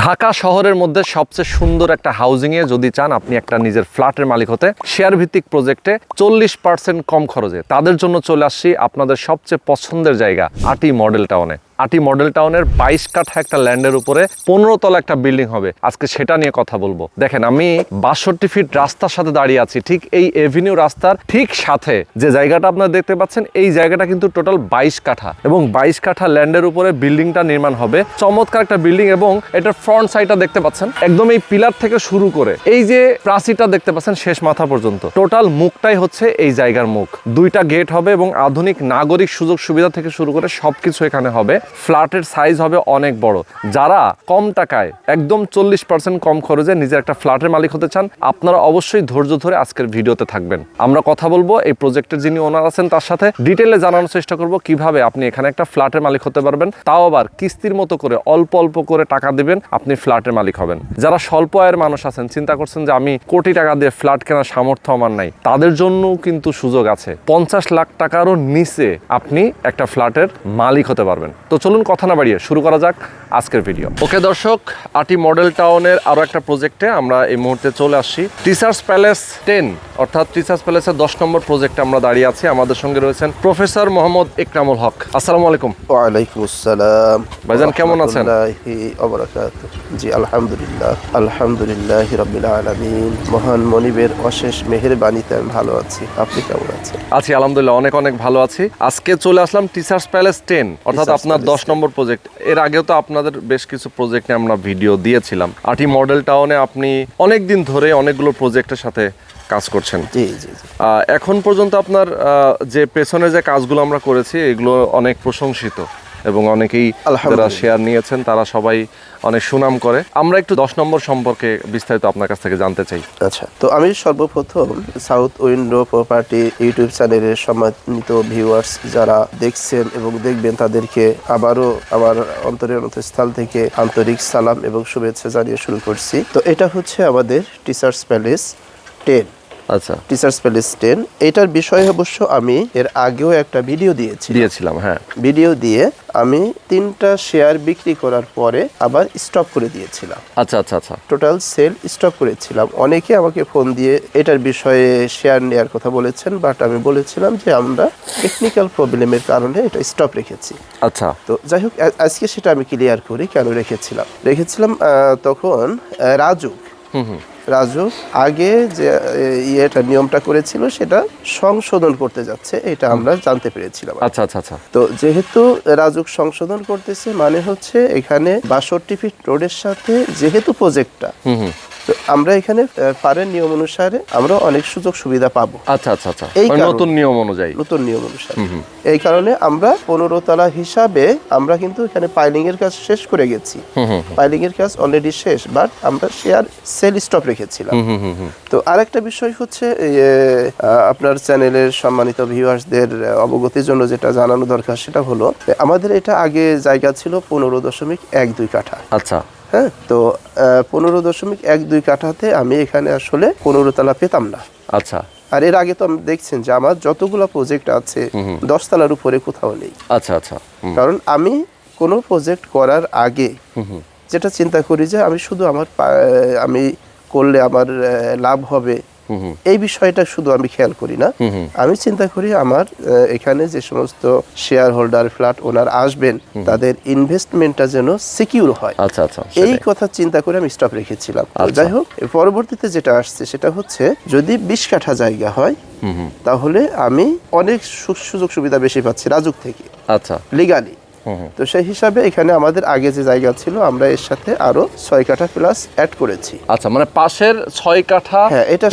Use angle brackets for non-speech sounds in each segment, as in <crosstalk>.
ঢাকা শহরের মধ্যে সবচেয়ে সুন্দর একটা হাউজিংয়ে যদি চান আপনি একটা নিজের ফ্ল্যাটের মালিক হতে শেয়ার ভিত্তিক প্রজেক্টে চল্লিশ পার্সেন্ট কম খরচে। তাদের জন্য চলে আসছি আপনাদের সবচেয়ে পছন্দের জায়গা আটি মডেল টাউনে আটি মডেল টাউনের বাইশ কাঠা একটা ল্যান্ডের উপরে পনেরো তলা একটা বিল্ডিং হবে। আজকে সেটা নিয়ে কথা বলব। দেখেন, আমি বাষট্টি ফিট রাস্তার সাথে দাঁড়িয়ে আছি। ঠিক এই এভিনিউ রাস্তার ঠিক সাথে যে জায়গাটা আপনারা দেখতে পাচ্ছেন, এই জায়গাটা কিন্তু টোটাল বাইশ কাঠা এবং বাইশ কাঠা ল্যান্ডের উপরে বিল্ডিংটা নির্মাণ হবে। চমৎকার একটা বিল্ডিং এবং এটার ফ্রন্ট সাইডটা দেখতে পাচ্ছেন, একদম এই পিলার থেকে শুরু করে। এই যে প্রাচীরটা দেখতে পাচ্ছেন, শেষ মাথা পর্যন্ত। টোটাল মুখটাই হচ্ছে এই জায়গার মুখ। দুইটা গেট হবে এবং আধুনিক নাগরিক সুযোগ সুবিধা থেকে শুরু করে সবকিছু এখানে হবে। ফ্ল্যাটের সাইজ হবে অনেক বড়। যারা কম টাকায়, একদম চল্লিশ পার্সেন্ট কম খরচে নিজের একটা ফ্ল্যাটের মালিক হতে চান, আপনারা অবশ্যই ধৈর্য ধরে আজকের ভিডিওতে থাকবেন। আমরা কথা বলব এই প্রজেক্টের যিনি ওনার আছেন, তার সাথে ডিটেলে জানানোর চেষ্টা করব কীভাবে আপনি এখানে একটা ফ্ল্যাটের মালিক হতে পারবেন। তাও আবার কিস্তির মতো করে, অল্প অল্প করে টাকা দিবেন, আপনি ফ্ল্যাটের মালিক হবেন। যারা স্বল্প আয়ের মানুষ আছেন, চিন্তা করছেন যে আমি কোটি টাকা দিয়ে ফ্ল্যাট কেনার সামর্থ্য আমার নাই, তাদের জন্য কিন্তু সুযোগ আছে। পঞ্চাশ লাখ টাকারও নিচে আপনি একটা ফ্ল্যাটের মালিক হতে পারবেন। তো চলুন কথা না বাড়িয়ে শুরু করা যাক আজকের ভিডিও ওকে দর্শক আটি মডেল টাউনের আরও একটা প্রজেক্টে আমরা এই মুহূর্তে চলে আসছি। টিচার্স প্যালেস টেন অর্থাৎ টিচার্স প্যালেসের দশ নম্বর প্রজেক্টে আমরা দাঁড়িয়ে আছি। আমাদের সঙ্গে রয়েছেন প্রফেসর মোহাম্মদ ইকরামুল হক। আসসালামু আলাইকুম। ওয়ালাইকুম আসসালাম। ভাইজান, কেমন আছেন? জি আলহামদুলিল্লাহ। আলহামদুলিল্লাহ রাব্বিল আলামিন। মহান মনিবের অশেষ মেহেরবানিতে আমি ভালো আছি। আপনি কেমন আছেন? আছি আলহামদুলিল্লাহ অনেক অনেক ভালো আছি। আজকে চলে আসলাম টিচার্স প্যালেস টেন অর্থাৎ আপনার দশ নম্বর প্রজেক্ট এর আগেও তো আপনাদের বেশ কিছু প্রজেক্ট নিয়ে আমরা ভিডিও দিয়েছিলাম। আটি মডেল টাউনে আপনি অনেক দিন ধরে অনেকগুলো প্রজেক্টের সাথে কাজ করছেন। জি জি জি। এখন পর্যন্ত আপনার যে পেছনে যে কাজগুলো আমরা করেছি এগুলো অনেক প্রশংসিত। এবং অনেকেই যারা শেয়ার নিয়েছেন তারা সবাই অনেক সুনাম করে। আমরা একটু দশ নম্বর সম্পর্কে বিস্তারিত আপনার কাছ থেকে জানতে চাই। আচ্ছা তো আমি সর্বপ্রথম সাউথ উইন্ডো প্রপার্টি ইউটিউব চ্যানেলের সম্মানিত ভিউয়ার্স যারা দেখছেন এবং দেখবেন তাদেরকে আবারও আমার অন্তরের অন্তঃস্থল থেকে আন্তরিক সালাম এবং শুভেচ্ছা জানিয়ে শুরু করছি। তো এটা হচ্ছে আমাদের টিচার্স প্যালেস টেন আচ্ছা। টিচার্স প্যালেস টেন এটার বিষয়ে অবশ্য আমি এর আগেও একটা ভিডিও দিয়েছি দিয়েছিলাম হ্যাঁ। ভিডিও দিয়ে আমি তিনটা শেয়ার বিক্রি করার পরে আবার স্টপ করে দিয়েছিলাম। আচ্ছা আচ্ছা আচ্ছা। টোটাল সেল স্টপ করেছিলাম। অনেকে আমাকে ফোন দিয়ে এটার বিষয়ে শেয়ার নেওয়ার কথা বলেছেন বাট আমি বলেছিলাম যে আমরা টেকনিক্যাল প্রবলেমের কারণে এটা স্টপ রেখেছি। আচ্ছা। তো যাই হোক আজকে সেটা আমি ক্লিয়ার করি কেন রেখেছিলাম? রেখেছিলাম তখন আহ, রাজু আগে যে ইয়েটা নিয়মটা করেছিল সেটা সংশোধন করতে যাচ্ছে এটা আমরা জানতে পেরেছিলাম। আচ্ছা আচ্ছা আচ্ছা। তো যেহেতু রাজুক সংশোধন করতেছে মানে হচ্ছে এখানে বাষট্টি ফিট রোডের সাথে যেহেতু প্রজেক্টটা তো আমরা এখানে পারের নিয়ম অনুসারে আমরা অনেক সুযোগ সুবিধা পাবো। আচ্ছা আচ্ছা আচ্ছা। এই নতুন নিয়ম অনুযায়ী। নতুন নিয়ম অনুসারে। এই কারণে আমরা পনেরো তলা হিসাবে আমরা কিন্তু এখানে পাইলিং এর কাজ শেষ করে গেছি। পাইলিং এর কাজ অলরেডি শেষ বাট আমরা শেয়ার সেল স্টপ রেখেছিলাম। তো আরেকটা বিষয় হচ্ছে আপনার চ্যানেলের সম্মানিত ভিউয়ার্সদের অবগতির জন্য যেটা জানানো দরকার সেটা হলো আমাদের এটা আগে জায়গা ছিল পনেরো দশমিক এক দুই কাঠা। আচ্ছা। হ্যাঁ? তো পনেরো দশমিক এক দুই কাঠাতে আমি এখানে আসলে পনেরো তালা পেতাম না। আচ্ছা। আর এর আগে তো আমি দেখছেন যে আমার যতগুলো প্রজেক্ট আছে দশ তালার উপরে কোথাও নেই। আচ্ছা আচ্ছা। কারণ আমি কোনো প্রজেক্ট করার আগে যেটা চিন্তা করি যে আমি শুধু আমার আমি করলে আমার লাভ হবে এই বিষয়টা শুধু আমি খেয়াল করি না। আমি চিন্তা করি আমার এখানে যে সমস্ত শেয়ার হোল্ডার ফ্ল্যাট ওনার আসবেন তাদের ইনভেস্টমেন্টটা যেন সিকিউর হয়। আচ্ছা আচ্ছা এই। কথা চিন্তা করে আমি স্টপ রেখেছিলাম। আচ্ছা। যাই হোক পরবর্তীতে যেটা আসছে সেটা হচ্ছে যদি বিশ কাঠা জায়গা হয় তাহলে আমি অনেক সুযোগ সুবিধা বেশি পাচ্ছি রাজুক থেকে। আচ্ছা। লিগালি তো সেই হিসাবে এখানে আমাদের আগে যে জায়গা ছিল আমরা এর সাথে আরও ছয় কাঠা প্লাস অ্যাড করেছি। আচ্ছা মানে পাশের ছয় কাঠা হ্যাঁ এটা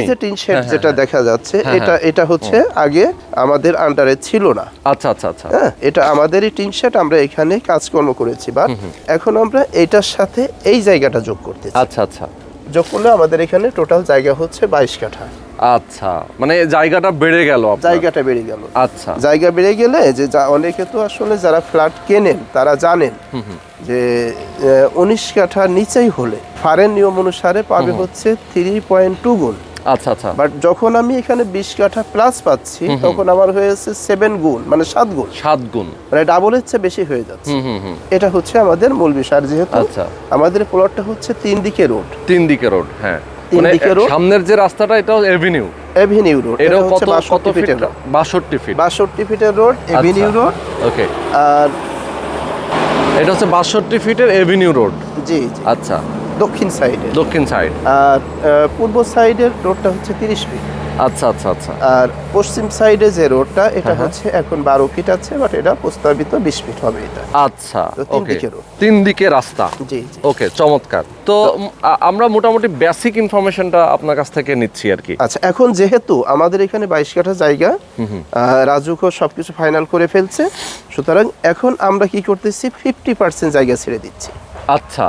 এই যে টিন শেড হ্যাঁ, যেটা হ্যাঁ, দেখা যাচ্ছে হ্যাঁ, এটা এটা হচ্ছে আগে আমাদের আন্ডারে ছিল না। আচ্ছা আচ্ছা আচ্ছা। হ্যাঁ এটা আমাদেরই টিন শেড আমরা এখানে কাজকর্ম করেছি বাট এখন আমরা এটার সাথে এই জায়গাটা যোগ করতেছি। আচ্ছা আচ্ছা। যোগ করলে আমাদের এখানে টোটাল জায়গা হচ্ছে বাইশ কাঠা। আচ্ছা মানে জায়গাটা বেড়ে গেল জায়গাটা বেড়ে গেল। আচ্ছা। জায়গা বেড়ে গেলে যে অনেকে তো আসলে যারা ফ্ল্যাট কেনেন তারা জানেন যে উনিশ কাঠার নিচেই হলে ফারের নিয়ম অনুসারে পাবে হচ্ছে থ্রি পয়েন্ট টু গুণ। আচ্ছা আচ্ছা। বাট যখন আমি এখানে বিশ কাঠা প্লাস পাচ্ছি তখন আমার হয়েছে সেভেন গুণ মানে সাত গুণ। সাত গুণ। মানে ডাবলের চেয়ে বেশি হয়ে যাচ্ছে। হুম হুম হুম। এটা হচ্ছে আমাদের মূল বিষয়। আর যেহেতু আচ্ছা। আমাদের প্লটটা হচ্ছে তিন দিকে রোড তিন দিকে রোড হ্যাঁ। তিন দিকে রোড সামনের যে রাস্তাটা এটাও এভিনিউ এভিনিউ রোড এটা কত কত ফিটের রোড বাষট্টি ফিট বাষট্টি ফিটের রোড এভিনিউ রোড ওকে আর এটা হচ্ছে বাষট্টি ফিটের এভিনিউ রোড জি জি। আচ্ছা। দক্ষিণ সাইডে দক্ষিণ সাইড আর পূর্ব সাইডের রোডটা হচ্ছে তিরিশ ফিট আচ্ছা আচ্ছা আচ্ছা। আর পশ্চিম সাইডে যে রোডটা এটা হ্যাঁ, হ্যাঁ। হচ্ছে এখন বারো ফিট আছে বাট এটা প্রস্তাবিত বিশ ফিট হবে এটা। আচ্ছা ওকে তিন দিকে রাস্তা। জি ওকে চমৎকার। তো আমরা মোটামুটি বেসিক ইনফরমেশনটা আপনার কাছ থেকে নিচ্ছি আর কি। আচ্ছা এখন যেহেতু আমাদের এখানে বাইশ কাঠা জায়গা রাজুকও সবকিছু ফাইনাল করে ফেলছে। সুতরাং এখন আমরা কি করতেছি ফিফটি পার্সেন্ট জায়গা ছেড়ে দিচ্ছি। আচ্ছা।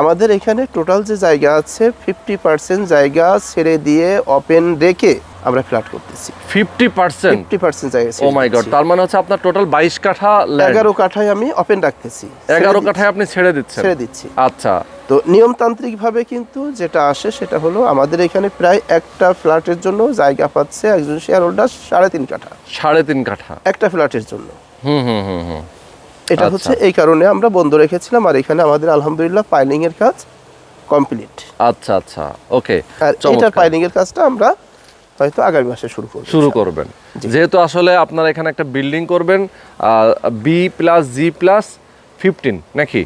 আমাদের এখানে টোটাল যে জায়গা আছে ফিফটি পার্সেন্ট জায়গা ছেড়ে দিয়ে ওপেন রেখে আমরা ফ্ল্যাট করতেছি। Fifty percent? ফিফটি পার্সেন্ট জায়গা ও মাই গড তার মানে হচ্ছে আপনার টোটাল বাইশ কাঠা land। এগারো কাঠায় আমি ওপেন রাখতেছি। এগারো ছেড়ে কাঠায় আপনি ছেড়ে দিচ্ছেন? ছেড়ে দিচ্ছি। আচ্ছা। তো নিয়মতান্ত্রিকভাবে কিন্তু যেটা আসে সেটা হলো আমাদের এখানে প্রায় একটা ফ্ল্যাটের জন্য জায়গা পাচ্ছে একজন শেয়ার হোল্ডার সাড়ে তিন কাঠা। সাড়ে তিন কাঠা। একটা ফ্ল্যাটের জন্য। হুম হুম হুম হুম। এটা আচ্ছা। হচ্ছে এই কারণে আমরা বন্ধ রেখেছিলাম আর এখানে আমাদের আলহামদুলিল্লাহ পাইলিং এর কাজ কমপ্লিট আচ্ছা আচ্ছা। ওকে আর এটা পাইলিং এর কাজটা আমরা হয়তো আগামী মাসে শুরু করব শুরু করবেন। যেহেতু আসলে আপনারা এখানে একটা বিল্ডিং করবেন B plus G plus fifteen নাকি।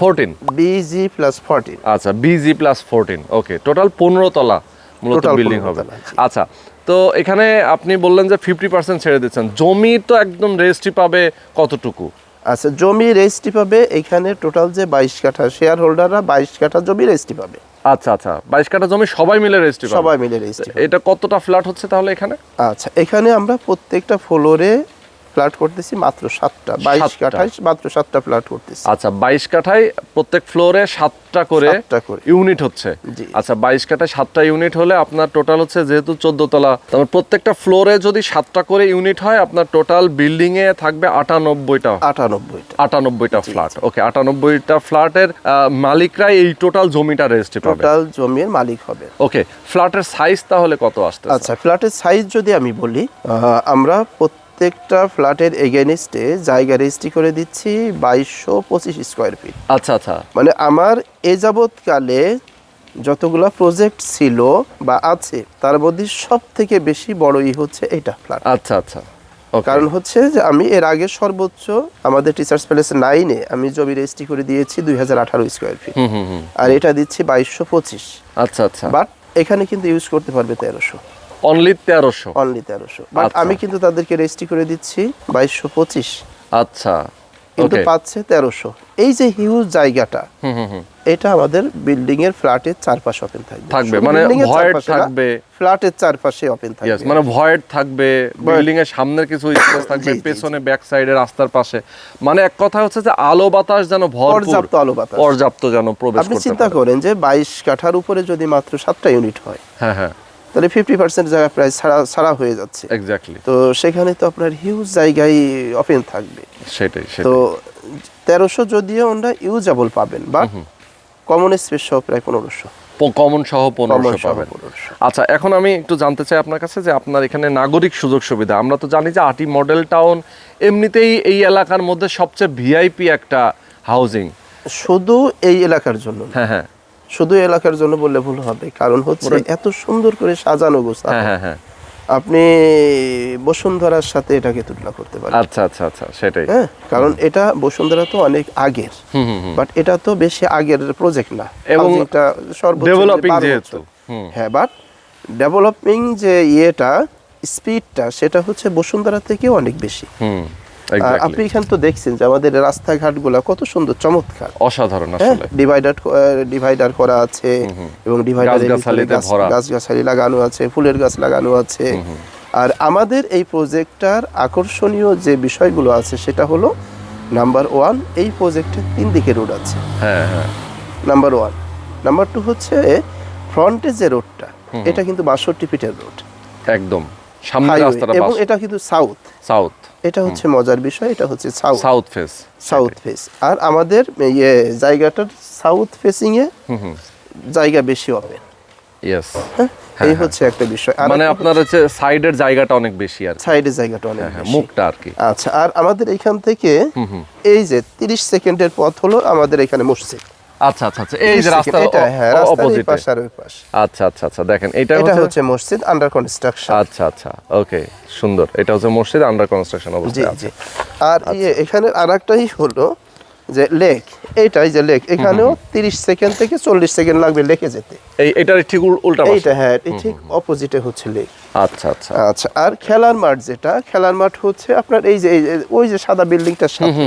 ফোরটিন বিজি প্লাস ফর্টিন আচ্ছা BG plus fourteen okay total পনেরো তলা মূলত বিল্ডিং হবে। আচ্ছা তো এখানে আপনি বললেন যে ফিফটি পার্সেন্ট ছেড়ে দিচ্ছেন। জমি তো একদম রেজিস্ট্রি পাবে কতটুকু? আচ্ছা জমি রেজিস্ট্রি পাবে এখানে টোটাল যে বাইশ কাঠা শেয়ার হোল্ডাররা বাইশ কাঠা জমি রেজিস্ট্রি পাবে। আচ্ছা আচ্ছা। বাইশ কাঠা জমি সবাই মিলে রেজিস্ট্রি সবাই মিলে রেজিস্ট্রি এটা কতটা ফ্ল্যাট হচ্ছে তাহলে এখানে? আচ্ছা এখানে আমরা প্রত্যেকটা ফ্লোরে ফ্ল্যাট করতেছি মাত্র সাতটা বাইশ। কাঠায় মাত্র সাতটা ফ্ল্যাট করতেছি। আচ্ছা বাইশ কাঠায় প্রত্যেক ফ্লোরে সাতটা করে ইউনিট হচ্ছে। আচ্ছা বাইশ কাঠায় সাতটা ইউনিট হলে আপনার টোটাল হচ্ছে যেহেতু চোদ্দ তলা তারপর প্রত্যেকটা ফ্লোরে যদি সাতটা করে ইউনিট হয় আপনার টোটাল বিল্ডিং এ থাকবে আটানব্বইটা। আটানব্বইটা। আটানব্বইটা ফ্ল্যাট। ওকে আটানব্বইটা ফ্ল্যাটের মালিকরাই এই টোটাল জমিটা রেজিস্ট্রি পাবে। টোটাল জমির মালিক হবে। ওকে ফ্ল্যাটের সাইজ তাহলে কত আসতে আচ্ছা ফ্ল্যাটের সাইজ যদি আমি বলি আমরা প্রত্যেকটা ফ্ল্যাটের এগেনিস্টে জায়গা রেজিস্ট্রি করে দিচ্ছি বাইশশো পঁচিশ স্কোয়ার ফিট। আচ্ছা আচ্ছা। মানে আমার এ যাবৎকালে যতগুলো প্রজেক্ট ছিল বা আছে তার মধ্যে সব থেকে বেশি বড়ই হচ্ছে এটা ফ্ল্যাট। আচ্ছা আচ্ছা। কারণ হচ্ছে যে আমি এর আগে সর্বোচ্চ আমাদের টিচার্স প্যালেস নাইনে আমি জমি রেজিস্ট্রি করে দিয়েছি দুই হাজার আঠারো স্কোয়ার ফিট। আর এটা দিচ্ছি বাইশশো পঁচিশ। আচ্ছা আচ্ছা। বাট এখানে কিন্তু ইউজ করতে পারবে তেরোশো। অনলি তেরোশো। অনলি তেরোশো। বাট আচ্ছা। আমি কিন্তু তাদেরকে রেজিস্ট্রি করে দিচ্ছি বাইশশো পঁচিশ। আচ্ছা কিন্তু পাচ্ছে তেরোশো। এই যে হিউজ জায়গাটা এটা আমাদের বিল্ডিং এর ফ্ল্যাটের চারপাশে ওপেন থাকবে। থাকবে, মানে না, থাকবে। ফ্ল্যাটের চারপাশে ওপেন থাকবে। মানে ভয়েড থাকবে বিল্ডিং এর সামনের কিছু <coughs> স্পেস থাকবে পেছনে ব্যাক সাইডে রাস্তার পাশে। মানে এক কথা হচ্ছে যে আলো বাতাস যেন ভরপুর পর্যাপ্ত আলো বাতাস। পর্যাপ্ত যেন প্রবেশ আপনি চিন্তা করেন যে বাইশ কাঠার উপরে যদি মাত্র সাতটা ইউনিট হয় হ্যাঁ হ্যাঁ। তাহলে ফিফটি পার্সেন্ট জায়গা প্রায় ছাড়া ছাড়া হয়ে যাচ্ছে। এক্স্যাক্টলি তো সেখানে তো আপনার হিউজ জায়গায় ওপেন থাকবে। সেটাই তো তেরোশো যদিও আমরা ইউজেবল পাবেন বা কমন স্পেস সহ প্রায় পনেরোশো। কমন সহ পনেরোশো পাবেন। আচ্ছা এখন আমি একটু জানতে চাই আপনার কাছে যে আপনার এখানে নাগরিক সুযোগ সুবিধা। আমরা তো জানি যে আটি মডেল টাউন এমনিতেই এই এলাকার মধ্যে সবচেয়ে ভিআইপি একটা হাউজিং শুধু এই এলাকার জন্য হ্যাঁ হ্যাঁ। শুধু এলাকার জন্য বললে ভুল হবে কারণ হচ্ছে এত সুন্দর করে সাজানো গোছানো। হ্যাঁ হ্যাঁ হ্যাঁ। আপনি বসুন্ধরার সাথে এটাকে তুলনা করতে পারেন। আচ্ছা আচ্ছা আচ্ছা সেটাই। হ্যাঁ কারণ এটা বসুন্ধরা তো অনেক আগের বাট এটা তো বেশি আগের প্রজেক্ট না। এবং এটা সর্বোচ্চ developing বারো যেহেতু। হ্যাঁ বাট ডেভেলপিং যে ইয়েটা স্পিডটা সেটা হচ্ছে বসুন্ধরা থেকেও অনেক বেশি. আপনি এখানে তো দেখছেন যে আমাদের রাস্তাঘাটগুলো কত সুন্দর চমৎকার। অসাধারণ হ্যাঁ আসলে। ডিভাইডার ডিভাইডার করা আছে এবং ডিভাইডার। গাছগাছালি লাগানো আছে ফুলের গাছ লাগানো আছে। আর আমাদের এই প্রজেক্টটার আকর্ষণীয় যে বিষয়গুলো আছে সেটা হলো নাম্বার ওয়ান এই প্রজেক্টে তিন দিকে রোড আছে। হ্যাঁ হ্যাঁ। নাম্বার ওয়ান নাম্বার টু হচ্ছে ফ্রন্টে যে রোডটা এটা কিন্তু বাষট্টি ফিটের রোড একদম। সামনের রাস্তাটা এবং এটা কিন্তু সাউথ সাউথ এটা হচ্ছে মজার বিষয় এটা হচ্ছে south south face south face আর আমাদের ইয়ে জায়গাটার সাউথ ফেসিং এ জায়গা বেশি ওপেন ইয়েস এই হচ্ছে একটা বিষয়। মানে আপনার হচ্ছে সাইডের জায়গাটা অনেক বেশি আর সাইডের জায়গাটা অনেক হ্যাঁ। মুখটা আর কি। আচ্ছা আর আমাদের এখান থেকে এই যে 30 সেকেন্ডের পথ হলো আমাদের এখানে মসজিদ। আচ্ছা আচ্ছা আচ্ছা এই যে রাস্তা এটা হ্যাঁ পাশ আর ওই পাশ। আচ্ছা আচ্ছা আচ্ছা দেখেন এটা এটা হচ্ছে মসজিদ আন্ডার কনস্ট্রাকশন আচ্ছা আচ্ছা ওকে সুন্দর এটা হচ্ছে মসজিদ আন্ডার কনস্ট্রাকশন আছে। আর ইয়ে এখানে আর একটাই হলো যে লেক এইটাই যে লেক এখানেও 30 সেকেন্ড থেকে 40 সেকেন্ড লাগবে লেকে যেতে। এই এটার ঠিক উল- উল্টা পাশে। এইটা হ্যাঁ ঠিক অপোজিটে হচ্ছে লেক আচ্ছা আচ্ছা। আচ্ছা আর খেলার মাঠ যেটা খেলার মাঠ হচ্ছে আপনার এই যে ওই যে সাদা বিল্ডিংটার সাথে।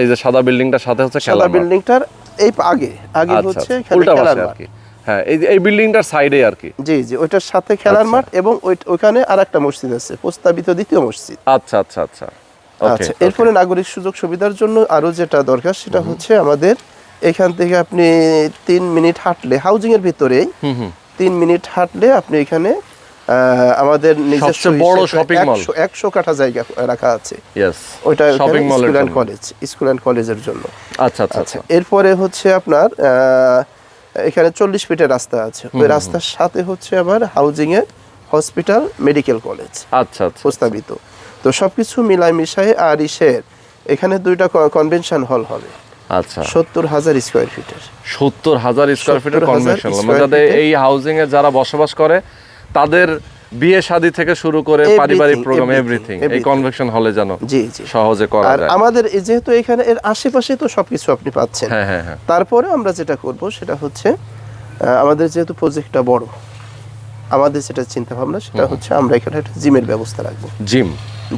এই যে সাদা বিল্ডিংটার সাথে হচ্ছে সাদা খেলার মাঠ। বিল্ডিংটার এই আগে আগে আচ্ছা হচ্ছে আচ্ছা, খেলার মাঠ। হ্যাঁ এই এই বিল্ডিংটার সাইডে আর কি। জি জি ওইটার সাথে খেলার আচ্ছা। মাঠ এবং ওইখানে আর একটা মসজিদ আছে প্রস্তাবিত দ্বিতীয় মসজিদ। আচ্ছা আচ্ছা আচ্ছা। আচ্ছা এরপরে নাগরিক সুযোগ সুবিধার জন্য আরও যেটা দরকার সেটা হচ্ছে আমাদের এখান থেকে আপনি তিন মিনিট হাঁটলে হাউজিং এর ভিতরে তিন মিনিট হাঁটলে আপনি এখানে আমাদের নিজস্ব বড় shopping mall। 100 কাঠা জায়গা রাখা আছে। ওইটা শপিং মলের স্কুল জন্য। কলেজ স্কুল অ্যান্ড কলেজের জন্য। আচ্ছা আচ্ছা আচ্ছা। আচ্ছা। এরপরে হচ্ছে আপনার এখানে চল্লিশ ফিটের রাস্তা আছে। ওই রাস্তার সাথে হচ্ছে আবার হাউজিং এর হসপিটাল মেডিকেল কলেজ আচ্ছা আচ্ছা প্রস্তাবিত। তো সবকিছু মিলাই মিশাই আর ইসের এখানে দুইটা কনভেনশন হল হবে। আচ্ছা। সত্তর হাজার স্কোয়ার ফিটের সত্তর হাজার স্কোয়ার ফিটের কনভেনশন যাতে feet-এ- এই হাউজিং এ যারা বসবাস করে তাদের বিয়ে শাদী থেকে শুরু করে পারিবারিক প্রোগ্রাম এভরিথিং এই. কনভেনশন হলে যেন জি জি। সহজে করা আর যায়। আমাদের যেহেতু এখানে এর আশেপাশে তো সবকিছু আপনি পাচ্ছেন। হ্যাঁ হ্যাঁ হ্যাঁ। তারপরে আমরা যেটা করব সেটা হচ্ছে আমাদের যেহেতু প্রজেক্টটা বড় আমাদের যেটা চিন্তা ভাবনা সেটা হচ্ছে আমরা এখানে একটা জিমের ব্যবস্থা রাখব। জিম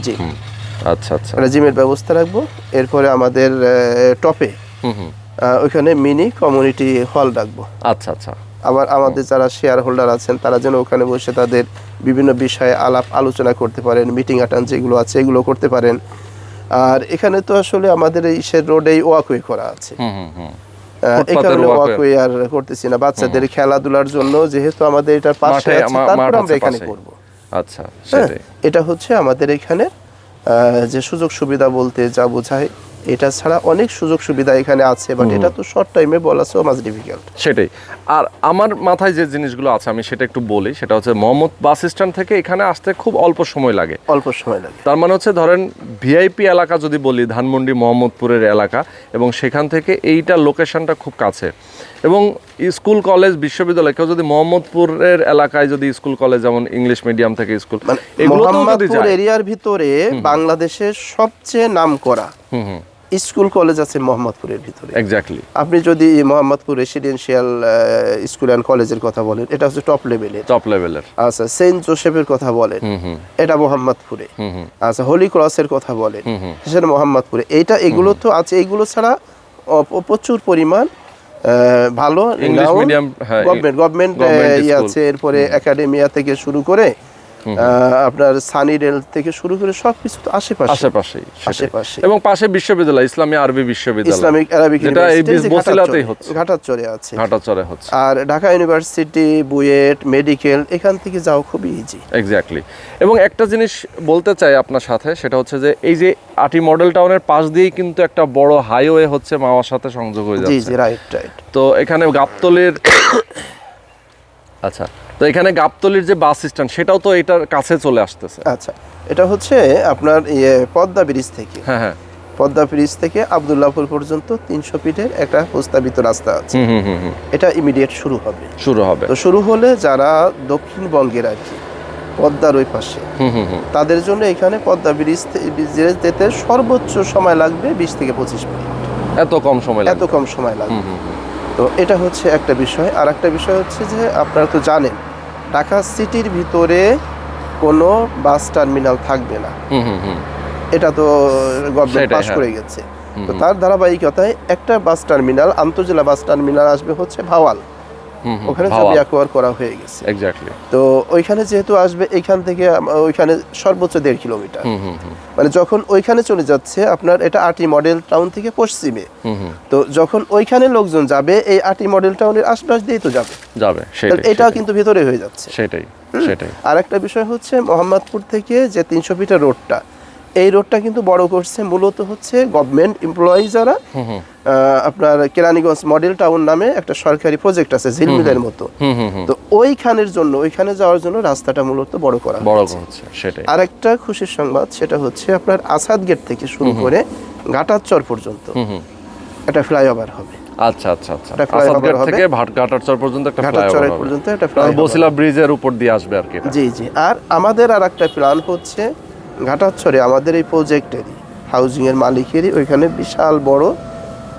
জি। আচ্ছা আচ্ছা। একটা জিমের ব্যবস্থা রাখব। এরপরে আমাদের টপে হুম ওইখানে মিনি কমিউনিটি হল রাখব। আচ্ছা আচ্ছা। আবার আমাদের যারা শেয়ার হোল্ডার আছেন তারা যেন ওখানে বসে তাদের বিভিন্ন বিষয়ে আলাপ আলোচনা করতে পারেন মিটিং অ্যাটেন্ড যেগুলো আছে এগুলো করতে পারেন। আর এখানে তো আসলে আমাদের এই সে রোডেই ওয়াকওয়ে করা আছে। এই কারণে ওয়াকওয়ে আর করতেছি না। বাচ্চাদের খেলাধুলার জন্য যেহেতু আমাদের এটার পাশে আছে তারপর আমরা এখানে করব। আচ্ছা হ্যাঁ, এটা হচ্ছে আমাদের এখানে যে সুযোগ সুবিধা বলতে যা বোঝায় এটা ছাড়া অনেক সুযোগ সুবিধা এখানে আছে বাট এটা তো শর্ট টাইমে বলা সো মাছ ডিফিকাল্ট সেটাই। আর আমার মাথায় যে জিনিসগুলো আছে আমি সেটা একটু বলি। সেটা হচ্ছে মোহাম্মদ বাস স্ট্যান্ড থেকে এখানে আসতে খুব অল্প সময় লাগে। অল্প সময় লাগে। তার মানে হচ্ছে ধরেন ভিআইপি এলাকা যদি বলি ধানমন্ডি মোহাম্মদপুরের এলাকা এবং সেখান থেকে এইটা লোকেশনটা খুব কাছে। এবং স্কুল কলেজ বিশ্ববিদ্যালয় কেউ যদি মোহাম্মদপুরের এলাকায় যদি স্কুল কলেজ যেমন ইংলিশ মিডিয়াম থেকে স্কুল মানে যায়। এরিয়ার ভিতরে বাংলাদেশের সবচেয়ে নাম করা হুম হুম। স্কুল কলেজ আছে মোহাম্মদপুরের ভিতরে। এক্স্যাক্টলি আপনি যদি মোহাম্মদপুর রেসিডেন্সিয়াল স্কুল অ্যান্ড কলেজের কথা বলেন এটা হচ্ছে টপ লেভেলের টপ লেভেলের আচ্ছা সেন্ট জোসেফের কথা বলেন এটা মোহাম্মদপুরে। হুম হুম। আচ্ছা হোলি ক্রসের কথা বলেন। সেটা মোহাম্মদপুরে। এইটা এগুলো তো আছে এগুলো ছাড়া প্রচুর পরিমাণ ভালো medium, হ্যাঁ, গভর্নমেন্ট গভর্নমেন্ট ইয়ে আছে এরপরে একাডেমিয়া থেকে শুরু করে আপনার সানি রেল থেকে শুরু করে সবকিছু তো আশেপাশে। আশেপাশেই সেটাই। আশেপাশে। এবং পাশে বিশ্ববিদ্যালয় ইসলামী আরবি বিশ্ববিদ্যালয়। ইসলামিক আরবিক যেটা এই বসিলাতেই হচ্ছে। ঘাটারচরে আছে। ঘাটাচরে হচ্ছে। আর ঢাকা ইউনিভার্সিটি বুয়েট মেডিকেল এখান থেকে যাওয়া খুবই ইজি এক্স্যাক্টলি এবং একটা জিনিস বলতে চাই আপনার সাথে সেটা হচ্ছে যে এই যে আটি মডেল টাউনের পাশ দিয়েই কিন্তু একটা বড় হাইওয়ে হচ্ছে মাওয়ার সাথে সংযোগ হয়ে যাচ্ছে। জি জি রাইট রাইট তো এখানে গাবতলির <coughs> আচ্ছা। তো এখানে গাবতলির যে বাস স্ট্যান্ড সেটাও তো এটার কাছে চলে আসতেছে। আচ্ছা এটা হচ্ছে আপনার ইয়ে পদ্মা ব্রিজ থেকে। হ্যাঁ হ্যাঁ। পদ্মা ব্রিজ থেকে আবদুল্লাহপুর পর্যন্ত তিনশো ফিটের একটা প্রস্তাবিত রাস্তা আছে। হুম হুম হুম হুম। এটা ইমিডিয়েট শুরু হবে। শুরু হবে। তো শুরু হলে যারা দক্ষিণবঙ্গের আর কি পদ্মার ওই পাশে হুম হুম হুম। তাদের জন্য এখানে পদ্মা ব্রিজ যেতে সর্বোচ্চ সময় লাগবে বিশ থেকে পঁচিশ মিনিট। এত কম সময় এত কম সময় লাগবে। তো এটা হচ্ছে একটা বিষয়। আর একটা বিষয় হচ্ছে যে আপনারা তো জানেন ঢাকা সিটির ভিতরে কোনো বাস টার্মিনাল থাকবে না। এটা তো গভর্নমেন্ট পাশ পাস হ্যাঁ। করে গেছে। তো তার ধারাবাহিকতায় একটা বাস টার্মিনাল আন্তর্জেলা বাস টার্মিনাল আসবে হচ্ছে ভাওয়াল। ওখানে। অ্যাকোয়ার করা হয়ে গেছে। এক্স্যাক্টলি তো ওইখানে যেহেতু আসবে এইখান থেকে ওইখানে সর্বোচ্চ দেড় কিলোমিটার। মানে যখন ওইখানে চলে যাচ্ছে আপনার এটা আটি মডেল টাউন থেকে পশ্চিমে। তো যখন ওইখানে লোকজন যাবে এই আটি মডেল টাউনের আশপাশ দিয়েই তো যাবে। যাবে এটাও কিন্তু ভিতরে হয়ে যাচ্ছে। সেটাই সেটাই। আর একটা বিষয় হচ্ছে মোহাম্মদপুর থেকে যে তিনশো ফিটের রোডটা এই রোডটা কিন্তু বড় করছে মূলত হচ্ছে গভর্নমেন্ট এমপ্লয়ি যারা আপনার কেরানীগঞ্জ মডেল টাউন নামে একটা সরকারি প্রজেক্ট আছে ঝিলমিলের মতো। তো ওইখানের জন্য ওইখানে যাওয়ার জন্য রাস্তাটা মূলত বড় করা বড় হয়েছে। হচ্ছে সেটাই। আরেকটা খুশির সংবাদ সেটা হচ্ছে আপনার আসাদ গেট থেকে শুরু করে ঘাটাচর পর্যন্ত। একটা ফ্লাইওভার হবে। আচ্ছা আচ্ছা আচ্ছা। আসাদগেট হবে। থেকে পর্যন্ত একটা ফ্লাইওভার পর্যন্ত একটা তাহলে ফ্লাইওভার বসিলা ব্রিজের উপর দিয়ে আসবে আর কি জি জি। আর আমাদের আর একটা প্ল্যান হচ্ছে ঘাটাচ্ছরে আমাদের এই প্রজেক্টেরই হাউজিং এর মালিকেরই ওইখানে বিশাল বড়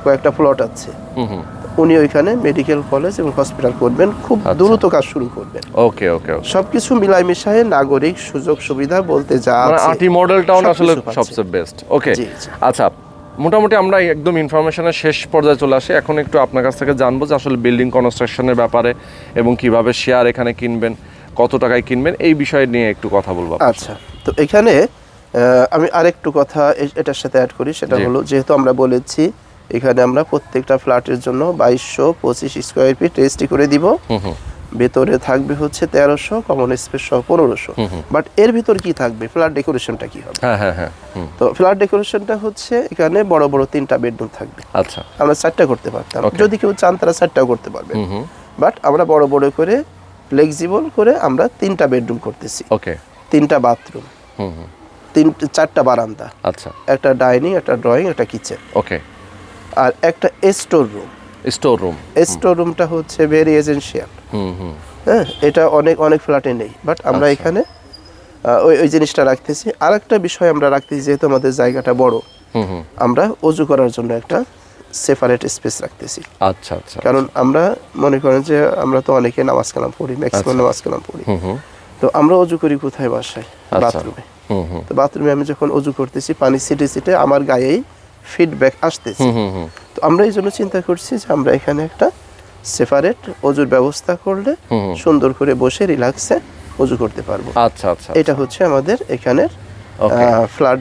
কয়েকটা প্লট আছে। হুম হুম। উনি ওইখানে মেডিকেল কলেজ এবং হসপিটাল করবেন খুব আচ্ছা। দ্রুত কাজ শুরু করবেন। ওকে ওকে সবকিছু মিলাই মিশায়ে নাগরিক সুযোগ সুবিধা বলতে যা আছে আটি মডেল টাউন আসলে সবচেয়ে বেস্ট ওকে। আচ্ছা মোটামুটি আমরা একদম ইনফরমেশনের শেষ পর্যায়ে চলে আসি। এখন একটু আপনার কাছ থেকে জানব যে আসলে বিল্ডিং কনস্ট্রাকশনের ব্যাপারে এবং কীভাবে শেয়ার এখানে কিনবেন কত টাকায় কিনবেন এই বিষয় নিয়ে একটু কথা বলব আচ্ছা। তো এখানে আমি আরেকটু কথা এটার সাথে অ্যাড করি সেটা হলো যেহেতু আমরা বলেছি এখানে আমরা প্রত্যেকটা ফ্ল্যাটের জন্য বাইশশো পঁচিশ স্কোয়ার ফিট রেজিস্ট্রি করে দিব। ভেতরে থাকবে হচ্ছে তেরোশো কমন স্পেস সহ পনেরোশো। বাট এর ভিতর কি থাকবে? ফ্ল্যাট ডেকোরেশনটা কি হবে? হ্যাঁ হ্যাঁ হ্যাঁ তো ফ্ল্যাট ডেকোরেশনটা হচ্ছে এখানে বড় বড় তিনটা বেডরুম থাকবে। আচ্ছা। আমরা চারটা করতে পারতাম। যদি কেউ চান তারা চারটাও করতে পারবে। বাট আমরা বড় বড় করে ফ্লেক্সিবল করে আমরা তিনটা বেডরুম করতেছি। ওকে তিনটা বাথরুম তিন চারটা বারান্দা। আচ্ছা। একটা ডাইনিং একটা ড্রয়িং একটা কিচেন। ওকে। আর একটা store room. Store room. Store রুমটা হচ্ছে ভেরি এজেন্সিয়াল হ্যাঁ এটা অনেক অনেক ফ্ল্যাটে নেই। বাট আমরা আচ্ছা। এখানে ওই ওই জিনিসটা রাখতেছি। আর একটা বিষয় আমরা রাখতেছি যেহেতু আমাদের জায়গাটা বড় আমরা অজু করার জন্য একটা সেপারেট স্পেস রাখতেছি। আচ্ছা আচ্ছা। কারণ আমরা মনে করেন যে আমরা তো অনেকে নামাজ কালাম পড়ি ম্যাক্সিমাম আচ্ছা। নামাজ কালাম পড়ি। হুম। তো আমরা অজু করি কোথায়? বাসায় আচ্ছা। বাথরুমে। তো বাথরুমে আমি যখন অজু করতেছি পানি সিটে সিটে আমার গায়েই ফিডব্যাক আসতেছে। তো আমরা এই জন্য চিন্তা করছি যে আমরা এখানে একটা সেপারেট অজুর ব্যবস্থা করলে। সুন্দর করে বসে রিল্যাক্সে অজু করতে পারব। আচ্ছা আচ্ছা এটা হচ্ছে আমাদের এখানের. ফ্ল্যাট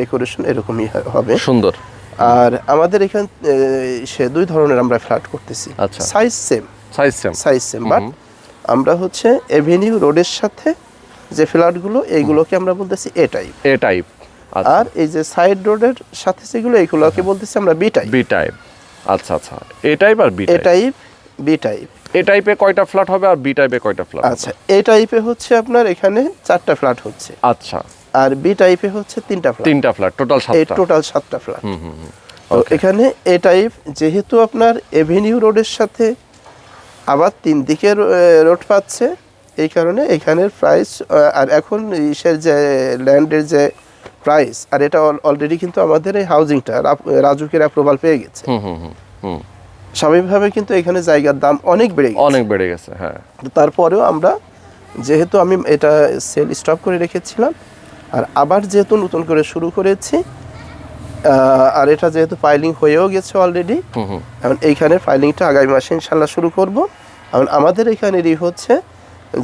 ডেকোরেশন এরকমই হবে। সুন্দর। আর আমাদের এখান সে দুই ধরনের আমরা ফ্ল্যাট করতেছি। আচ্ছা। Size same size same size same but আমরা হচ্ছে এভিনিউ রোডের সাথে যে ফ্ল্যাটগুলো এইগুলোকে আমরা বলতেছি এ টাইপ এ টাইপ আর এই যে সাইড রোডের সাথে যেগুলো এইগুলোকে বলতেছি আমরা বি টাইপ বি টাইপ আচ্ছা আচ্ছা। A type R B A type B type A টাইপে কয়টা ফ্ল্যাট হবে আর বি টাইপে কয়টা ফ্ল্যাট আচ্ছা এ টাইপে হচ্ছে আপনার এখানে চারটা ফ্ল্যাট হচ্ছে। আচ্ছা। আর বি টাইপে হচ্ছে তিনটা ফ্ল্যাট তিনটা ফ্ল্যাট টোটাল সাতটা। টোটাল সাতটা ফ্ল্যাট হুম হুম এখানে এ টাইপ যেহেতু আপনার এভিনিউ রোডের সাথে আবার তিন দিকে রোড পাচ্ছে। এই কারণে এখানের প্রাইস আর এখন ইসের যে ল্যান্ডের যে প্রাইস আর এটা অলরেডি কিন্তু আমাদের এই হাউজিংটা রাজুকের অ্যাপ্রুভাল পেয়ে গেছে। হুম হুম হুম হুম। স্বাভাবিকভাবে কিন্তু এখানে জায়গার দাম অনেক বেড়ে গেছে। অনেক বেড়ে গেছে হ্যাঁ। তারপরেও আমরা যেহেতু আমি এটা সেল স্টপ করে রেখেছিলাম আর আবার যেহেতু নতুন করে শুরু করেছি আর এটা যেহেতু ফাইলিং হয়েও গেছে অলরেডি এখন এইখানে ফাইলিংটা আগামী মাসে ইনশাল্লাহ শুরু করব। এখন আমাদের এখানেরই হচ্ছে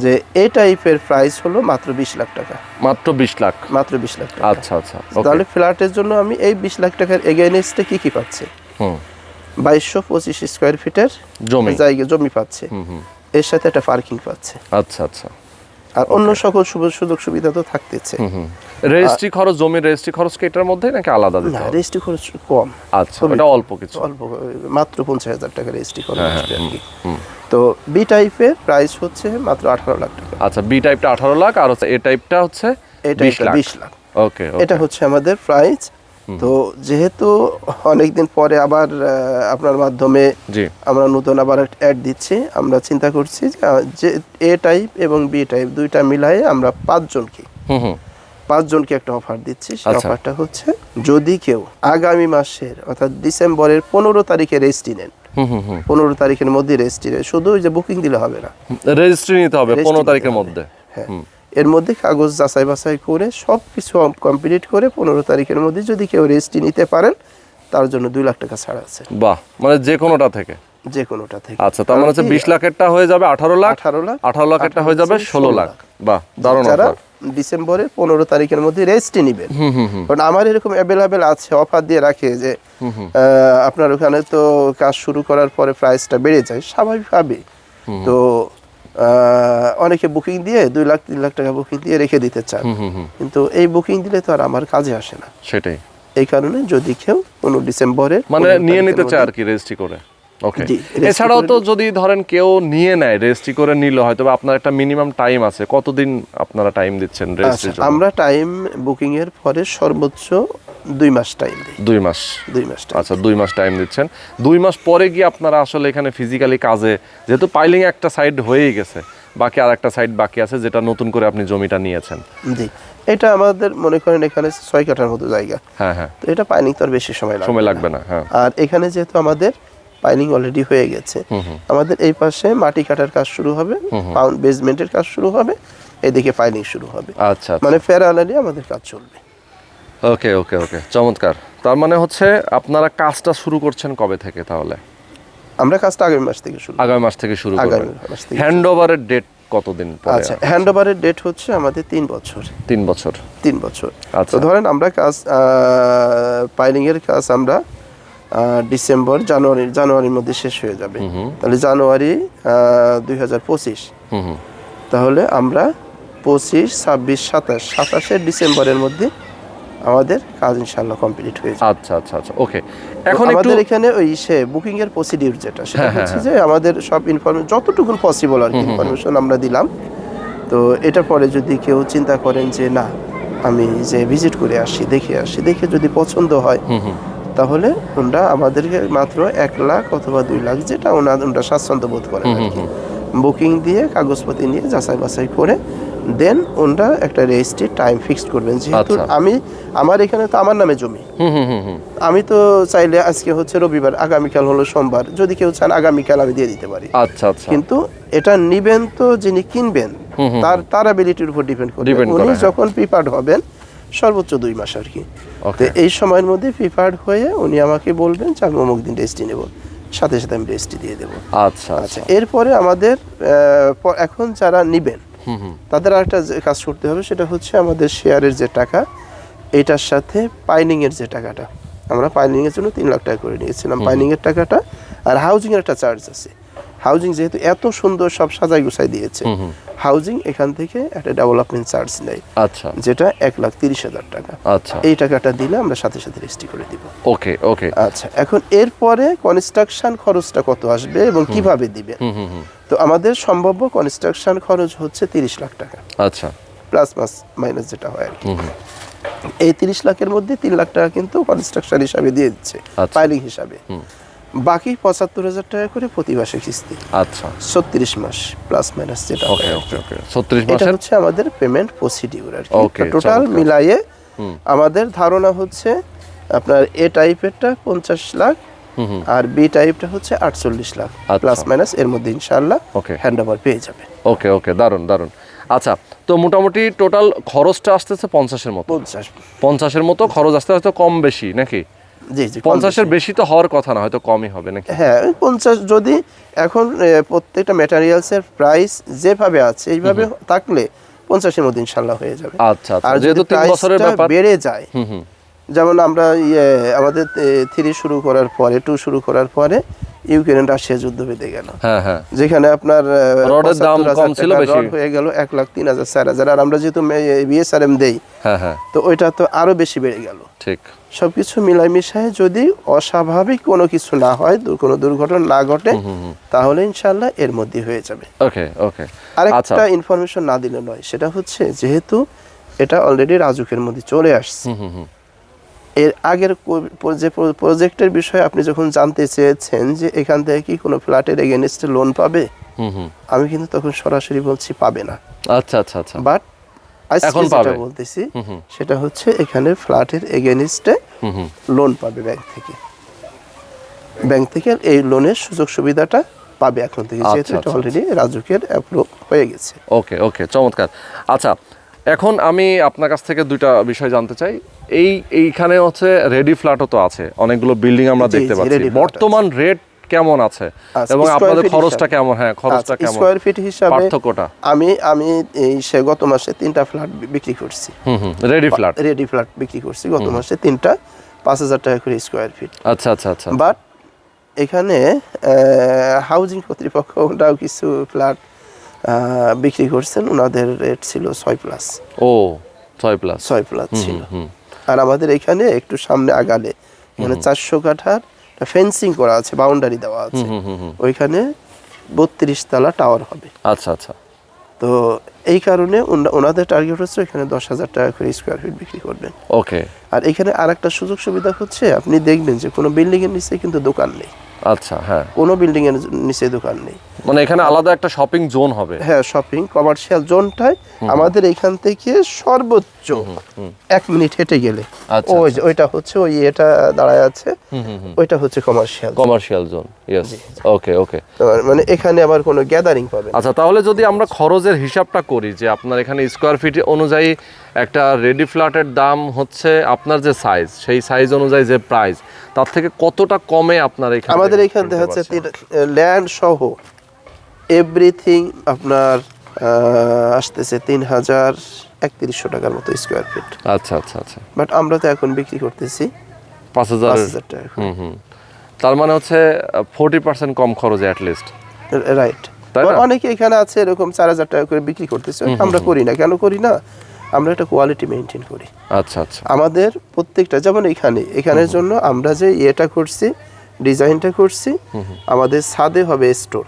যে এই টাইপের প্রাইস হলো মাত্র বিশ লাখ টাকা। মাত্র বিশ লাখ? মাত্র বিশ লাখ টাকা। আচ্ছা আচ্ছা তাহলে ফ্ল্যাটের জন্য আমি এই বিশ লাখ টাকার এগেনস্টে কি কি পাচ্ছি? বাইশশো পঁচিশ স্কোয়ার ফিটের জমি। জায়গা জমি পাচ্ছে। এর সাথে একটা পার্কিং পাচ্ছে। আচ্ছা আচ্ছা। আর অন্য সকল সুযোগ সুবিধা তো থাকতেছে। রেজিস্ট্রি খরচ জমির রেজিস্ট্রি খরচ কি এটার মধ্যে নাকি আলাদা দিতে না হবে? রেজিস্ট্রি খরচ কম। আচ্ছা এটা অল্প কিছু। অল্প মাত্র পঞ্চাশ হাজার টাকা রেজিস্ট্রি খরচ হ্যাঁ, আসবে আর কি। তো বি টাইপের প্রাইস হচ্ছে মাত্র আঠারো লাখ টাকা। আচ্ছা বি টাইপটা আঠারো লাখ আর হচ্ছে এ টাইপটা হচ্ছে বিশ লাখ। ওকে এটা হচ্ছে আমাদের প্রাইস তো যেহেতু অনেকদিন পরে আবার আপনার মাধ্যমে আমরা নতুন আবার অ্যাড দিচ্ছি আমরা চিন্তা করছি যে, এ টাইপ এবং বি টাইপ দুইটা মিলাই আমরা পাঁচজনকে পাঁচজনকে একটা অফার দিচ্ছি। সেই আচ্ছা। অফারটা হচ্ছে যদি কেউ আগামী মাসের অর্থাৎ ডিসেম্বরের পনেরো তারিখে রেজিস্ট্রি নেন হুম হুম হুম। পনেরো তারিখের মধ্যে রেজিস্ট্রি শুধু ওই যে বুকিং দিলে হবে না। রেজিস্ট্রি নিতে হবে পনেরো তারিখের মধ্যে। হ্যাঁ। এর মধ্যে কাগজ যাচাই বাছাই করে সব কিছু কমপ্লিট করে পনেরো তারিখের মধ্যে যদি কেউ রেজিস্ট্রি নিতে পারেন তার জন্য দুই লাখ টাকা ছাড় আছে। বাহ মানে যে কোনোটা থেকে? যে কোনোটা থেকে। আচ্ছা তার মানে হচ্ছে বিশ লাখেরটা হয়ে যাবে আঠারো লাখ আঠারো লাখ আঠারো লাখেরটা হয়ে যাবে ষোলো লাখ। বাহ দারুণ যারা অফার ডিসেম্বরের পনেরো তারিখের মধ্যে রেজিস্ট্রি নেবেন। হুম হুম হুম। কারণ আমার এরকম অ্যাভেলেবেল আছে অফার দিয়ে রাখে যে আপনার ওখানে তো কাজ শুরু করার পরে প্রাইসটা বেড়ে যায় স্বাভাবিকভাবে। তো অনেকে বুকিং দিয়ে দুই লাখ তিন লাখ টাকা বুকিং দিয়ে রেখে দিতে চান। কিন্তু এই বুকিং দিলে তো আর আমার কাজে আসে না। সেটাই। এই কারণে যদি কেউ কোনো ডিসেম্বরে মানে নিয়ে নিতে চায় আর কি রেজিস্ট্রি করে। ওকে এছাড়াও তো যদি ধরেন কেউ নিয়ে নেয় রেজিস্ট্রি করে নিল হয়তো আপনার একটা মিনিমাম টাইম আছে। কতদিন আপনারা টাইম দিচ্ছেন রেজিস্ট্রির আচ্ছা, আমরা টাইম বুকিং এর পরে সর্বোচ্চ দুই মাস টাইম দিই। দুই মাস। দুই মাস আচ্ছা দুই। মাস টাইম দিচ্ছেন। দুই মাস পরে গিয়ে আপনারা আসলে এখানে ফিজিক্যালি কাজে যেহেতু পাইলিং একটা সাইড হয়েই গেছে বাকি আর একটা সাইড বাকি আছে যেটা নতুন করে আপনি জমিটা নিয়েছেন। জি। এটা আমাদের মনে করেন এখানে ছয় কাঠার মতো জায়গা। হ্যাঁ হ্যাঁ। তো এটা পাইনিং তো আর বেশি সময় লাগবে সময় লাগবে না হ্যাঁ। আর এখানে যেহেতু আমাদের পাইলিং অলরেডি হয়ে গেছে আমাদের এই পাশে মাটি কাটার কাজ শুরু হবে বেসমেন্টের কাজ শুরু হবে এদিকে পাইলিং শুরু হবে। আচ্ছা আচ্ছা। মানে প্যারালালি আমাদের কাজ চলবে। ওকে ওকে ওকে চমৎকার। তার মানে হচ্ছে আপনারা কাজটা শুরু করছেন কবে থেকে তাহলে? আমরা কাজটা আগামী মাস থেকে শুরু আগামী মাস থেকে শুরু করবেন হ্যান্ড ওভারের ডেট কতদিন পরে আচ্ছা হ্যান্ড ওভারের ডেট হচ্ছে আমাদের তিন বছর। তিন বছর। তিন বছর। আচ্ছা। ধরেন আমরা কাজ পাইলিং এর কাজ আমরা ডিসেম্বর জানুয়ারি জানুয়ারির মধ্যে শেষ হয়ে যাবে। তাহলে জানুয়ারি দুই হাজার পঁচিশ। তাহলে আমরা পঁচিশ ছাব্বিশ সাতাশ সাতাশে ডিসেম্বরের মধ্যে আমাদের কাজ ইনশাল্লাহ কমপ্লিট হয়ে যাবে। আচ্ছা আচ্ছা আচ্ছা ওকে এখন একটু আমাদের এখানে ওই সে বুকিং এর প্রসিডিউর যেটা সেটা হচ্ছে যে আমাদের সব ইনফরমেশন যতটুকু পসিবল আর কি ইনফরমেশন আমরা দিলাম। তো এটার পরে যদি কেউ চিন্তা করেন যে না আমি যে ভিজিট করে আসি দেখে আসি দেখে যদি পছন্দ হয় তাহলে ওনারা আমাদেরকে মাত্র এক লাখ অথবা দুই লাখ যেটা ওনারা ওনারা স্বাচ্ছন্দ্য বোধ করেন বুকিং দিয়ে কাগজপত্র নিয়ে যাচাই বাছাই করে দেন ওনারা একটা রেজিস্ট্রি টাইম ফিক্সড করবেন। যেহেতু আচ্ছা। আমি আমার এখানে তো আমার নামে জমি। আমি তো চাইলে আজকে হচ্ছে রবিবার আগামীকাল হলো সোমবার। যদি কেউ চান আগামীকাল আমি দিয়ে দিতে পারি। আচ্ছা আচ্ছা। কিন্তু এটা নিবেন তো যিনি কিনবেন তার তার অ্যাবিলিটির উপর ডিপেন্ড করবে। করে, উনি হ্যাঁ। যখন প্রিপার্ড হবেন সর্বোচ্চ দুই মাস আর কি। তো এই সময়ের মধ্যে প্রিপার্ড হয়ে উনি আমাকে বলবেন যে আমি অমুক দিন রেজিস্ট্রি নেব। সাথে সাথে আমি রেজিস্ট্রি দিয়ে দেবো। আচ্ছা আচ্ছা। আচ্ছা এরপরে আমাদের এখন যারা নিবেন তাদের আরেকটা যে কাজ করতে হবে সেটা হচ্ছে আমাদের শেয়ারের যে টাকা এটার সাথে পাইনিংয়ের এর যে টাকাটা। আমরা পাইনিংয়ের এর জন্য তিন লাখ টাকা করে নিয়েছিলাম। পাইনিংয়ের এর টাকাটা আর হাউজিংয়ের এর একটা চার্জ আছে। হাউজিং যেহেতু এত সুন্দর সব সাজাই গুছাই দিয়েছে হাউজিং এখান থেকে একটা ডেভেলপমেন্ট চার্জ নেয় আচ্ছা। যেটা এক লাখ তিরিশ হাজার টাকা। আচ্ছা। এই টাকাটা দিলে আমরা সাথে সাথে রেজিস্ট্রি করে দিব। ওকে ওকে। আচ্ছা এখন এরপরে কনস্ট্রাকশন খরচটা কত আসবে এবং কীভাবে হুম তো আমাদের সম্ভাব্য কনস্ট্রাকশন খরচ হচ্ছে তিরিশ লাখ টাকা। আচ্ছা। প্লাস মাস মাইনাস যেটা হয় আর কি। এই তিরিশ লাখের মধ্যে তিন লাখ টাকা কিন্তু কনস্ট্রাকশন হিসাবে দিয়ে দিচ্ছে আচ্ছা। পাইলিং হিসাবে। বাকি পঁচাত্তর হাজার টাকা করে প্রতি মাসে কিস্তি। আচ্ছা। ছত্রিশ মাস প্লাস মাইনাস যেটা ওকে ওকে ওকে ছত্রিশ এটা হচ্ছে আমাদের পেমেন্ট প্রসিডিউর আর কি। টোটাল। মিলাইয়ে আমাদের ধারণা হচ্ছে আপনার এ টাইপেরটা পঞ্চাশ লাখ আর বি টাইপটা হচ্ছে আটচল্লিশ লাখ আচ্ছা। প্লাস মাইনাস এর মধ্যে ইনশাআল্লাহ ওকে হ্যান্ড ওভার পেয়ে যাবে ওকে ওকে দারুণ দারুণ আচ্ছা তো মোটামুটি টোটাল খরচটা আসতেছে পঞ্চাশের মতো। পঞ্চাশ। পঞ্চাশের মতো খরচ আসতে আসতে কম বেশি নাকি? জি জি পঞ্চাশের বেশি। তো হওয়ার কথা না হয়তো কমই হবে নাকি? হ্যাঁ পঞ্চাশ যদি এখন প্রত্যেকটা ম্যাটেরিয়ালসের প্রাইস যেভাবে আছে এইভাবে থাকলে পঞ্চাশের মধ্যে ইনশাল্লাহ হয়ে যাবে। আচ্ছা আচ্ছা। আর যেহেতু তিন বছরের ব্যাপার বেড়ে যায় হুম হুম। যেমন আমরা ইয়ে আমাদের থ্রি শুরু করার পরে টু শুরু করার পরে ইউক্রেন রাশিয়া যুদ্ধ বেঁধে গেল। হ্যাঁ হ্যাঁ। যেখানে আপনার রডের দাম কম ছিল বেশি। হয়ে গেল এক লাখ তিন হাজার চার হাজার। আর আমরা যেহেতু বিএসআরএম দেই হ্যাঁ তো ওইটা তো আরও বেশি বেড়ে গেল। ঠিক। সবকিছু মিলাই মিশায় যদি অস্বাভাবিক কোনো কিছু না হয় কোনো দুর্ঘটনা না ঘটে তাহলে ইনশাল্লাহ এর মধ্যে হয়ে যাবে। ওকে ওকে আচ্ছা। আরেকটা ইনফরমেশন না দিলে নয় সেটা হচ্ছে যেহেতু এটা অলরেডি রাজুকের মধ্যে চলে আসছে। এর আগের যে প্রজেক্টের বিষয়ে আপনি যখন জানতে চেয়েছেন যে এখান থেকে কি কোনো ফ্ল্যাটের এগেনস্টে লোন পাবে আমি কিন্তু তখন সরাসরি বলছি পাবে না। আচ্ছা আচ্ছা আচ্ছা। বাট এখন যেটা পাবে। বলতেছি সেটা হচ্ছে এখানে ফ্ল্যাটের এগেনস্টে লোন পাবে ব্যাংক থেকে। ব্যাংক থেকে এই লোনের সুযোগ সুবিধাটা পাবে এখন থেকে আচ্ছা, যেহেতু এটা আচ্ছা, অলরেডি রাজুকের অ্যাপ্রুভ হয়ে গেছে। ওকে ওকে চমৎকার। আচ্ছা এখন আমি আপনার কাছ থেকে দুইটা বিষয় জানতে চাই। এই এইখানে হচ্ছে রেডি ফ্ল্যাটও তো আছে অনেকগুলো বিল্ডিং আমরা দেখতে পাচ্ছি। বর্তমান রেট কেমন আছে? আচ্ছা, এবং আপনাদের খরচটা কেমন? হ্যাঁ খরচটা আচ্ছা, কেমন? স্কোয়ার ফিট হিসাবে পার্থক্যটা? আমি আমি এই সে গত মাসে তিনটা ফ্ল্যাট বিক্রি করছি। হুম হুম রেডি ফ্ল্যাট রেডি ফ্ল্যাট বিক্রি করছি গত মাসে তিনটা পাঁচ হাজার টাকা করে স্কোয়ার ফিট আচ্ছা আচ্ছা আচ্ছা। বাট এখানে হাউজিং কর্তৃপক্ষরাও কিছু ফ্ল্যাট বিক্রি করছেন ওনাদের রেট ছিল ছয় প্লাস ও ছয় প্লাস ছয় প্লাস ছিল। আর আমাদের এখানে একটু সামনে আগালে মানে চারশো কাঠার ফেন্সিং করা আছে বাউন্ডারি দেওয়া আছে। ওইখানে বত্রিশ তালা টাওয়ার হবে। আচ্ছা আচ্ছা। তো এই কারণে ওনাদের টার্গেট হচ্ছে এখানে দশ হাজার টাকা করে স্কোয়ার ফিট বিক্রি করবেন। ওকে আর এখানে আর একটা সুযোগ সুবিধা হচ্ছে আপনি দেখবেন যে কোনো বিল্ডিংয়ের নিচে কিন্তু দোকান নেই। আচ্ছা হ্যাঁ। কোনো বিল্ডিং এর নিচে দোকান নেই। মানে এখানে আলাদা একটা শপিং জোন হবে। হ্যাঁ শপিং কমার্শিয়াল জোনটায় আমাদের এখান থেকে সর্বোচ্চ এক মিনিট হেঁটে গেলে। আচ্ছা, ওই যে ওইটা হচ্ছে ওই এটা দাঁড়ায় আছে ওইটা হচ্ছে commercial commercial zone yes okay okay মানে এখানে আবার কোনো গ্যাদারিং পাবে আচ্ছা তাহলে যদি আমরা খরচের হিসাবটা করি যে আপনার এখানে স্কোয়ার ফিট অনুযায়ী একটা রেডি ফ্ল্যাটের দাম হচ্ছে আপনার যে সাইজ সেই সাইজ অনুযায়ী যে প্রাইস তার থেকে কতটা কমে আপনার এখানে আমাদের এখান থেকে হচ্ছে ল্যান্ড সহ এভরিথিং আপনার আসতেছে তিন হাজার একত্রিশশো টাকার মতো স্কোয়ার ফিট আচ্ছা আচ্ছা আচ্ছা। বাট আমরা তো এখন বিক্রি করতেছি পাঁচ হাজার হাজার টাকা হুম হুম। তার মানে হচ্ছে ফোর্টি পার্সেন্ট কম খরচে অ্যাটলিস্ট রাইট অনেকে এখানে আছে এরকম চার হাজার টাকা করে বিক্রি করতেছে। আমরা করি না। কেন করি না? আমরা একটা কোয়ালিটি মেনটেন করি। আচ্ছা আচ্ছা। আমাদের প্রত্যেকটা যেমন এখানে এখানের জন্য আমরা যে ইয়েটা করছি ডিজাইনটা করছি আমাদের ছাদে হবে স্টোর।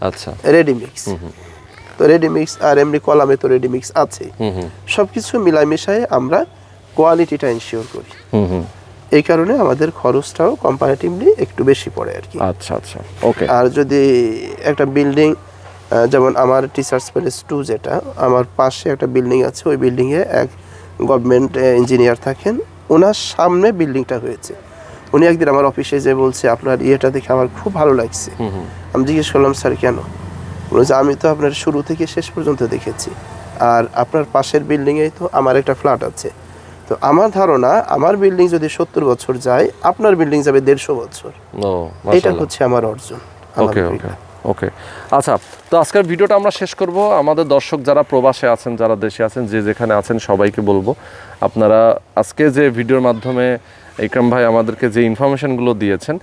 আচ্ছা। রেডিমিক্স তো রেডিমিক্স আর এমনি কলামে তো রেডিমিক্স আছে। হুম হুম। সব কিছু মিলাই মিশাই আমরা কোয়ালিটিটা ইনশিওর করি। হুম হুম। এই কারণে আমাদের খরচটাও কম্পারেটিভলি একটু বেশি পড়ে আর কি। আচ্ছা আচ্ছা। ওকে আর যদি একটা বিল্ডিং যেমন আমার টিচার্স প্যালেস টু যেটা আমার পাশে একটা বিল্ডিং আছে ওই বিল্ডিংয়ে এক গভর্নমেন্ট ইঞ্জিনিয়ার থাকেন। ওনার সামনে বিল্ডিংটা হয়েছে। উনি একদিন আমার অফিসে যে বলছে আপনার ইয়েটা দেখে আমার খুব ভালো লাগছে। আমি জিজ্ঞেস করলাম স্যার কেন? বলছে আমি তো আপনার শুরু থেকে শেষ পর্যন্ত দেখেছি। আর আপনার পাশের বিল্ডিংয়েই তো আমার একটা ফ্ল্যাট আছে। তো আমার ধারণা আমার বিল্ডিং যদি সত্তর বছর যায় আপনার বিল্ডিং যাবে দেড়শো বছর। এটা হচ্ছে আমার অর্জন আমার ওকে। আচ্ছা তো আজকের ভিডিওটা আমরা শেষ করব। আমাদের দর্শক যারা প্রবাসে আছেন, যারা দেশে আছেন, যে যেখানে আছেন, সবাইকে বলব, আপনারা আজকে যে ভিডিওর মাধ্যমে ইকরাম ভাই আমাদেরকে যে ইনফরমেশনগুলো দিয়েছেন,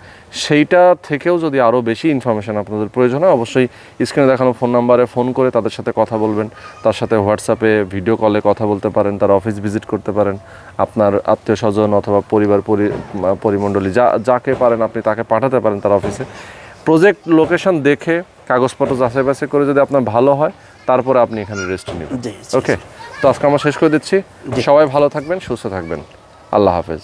সেইটা থেকেও যদি আরও বেশি ইনফরমেশন আপনাদের প্রয়োজন হয়, অবশ্যই স্ক্রিনে দেখানো ফোন নাম্বারে ফোন করে তাদের সাথে কথা বলবেন। তার সাথে হোয়াটসঅ্যাপে ভিডিও কলে কথা বলতে পারেন, তার অফিস ভিজিট করতে পারেন। আপনার আত্মীয় স্বজন অথবা পরিবার, পরি, পরিমণ্ডলী, যা, যাকে পারেন আপনি তাকে পাঠাতে পারেন তার অফিসে প্রজেক্ট লোকেশন দেখে কাগজপত্র যাচাই বাছাই করে যদি আপনার ভালো হয় তারপরে আপনি এখানে রেস্ট নেবেন। ওকে তো আজকে আমরা শেষ করে দিচ্ছি। সবাই ভালো থাকবেন সুস্থ থাকবেন। আল্লাহ হাফেজ।